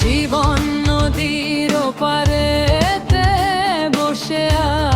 জীবন নদীর পারে share.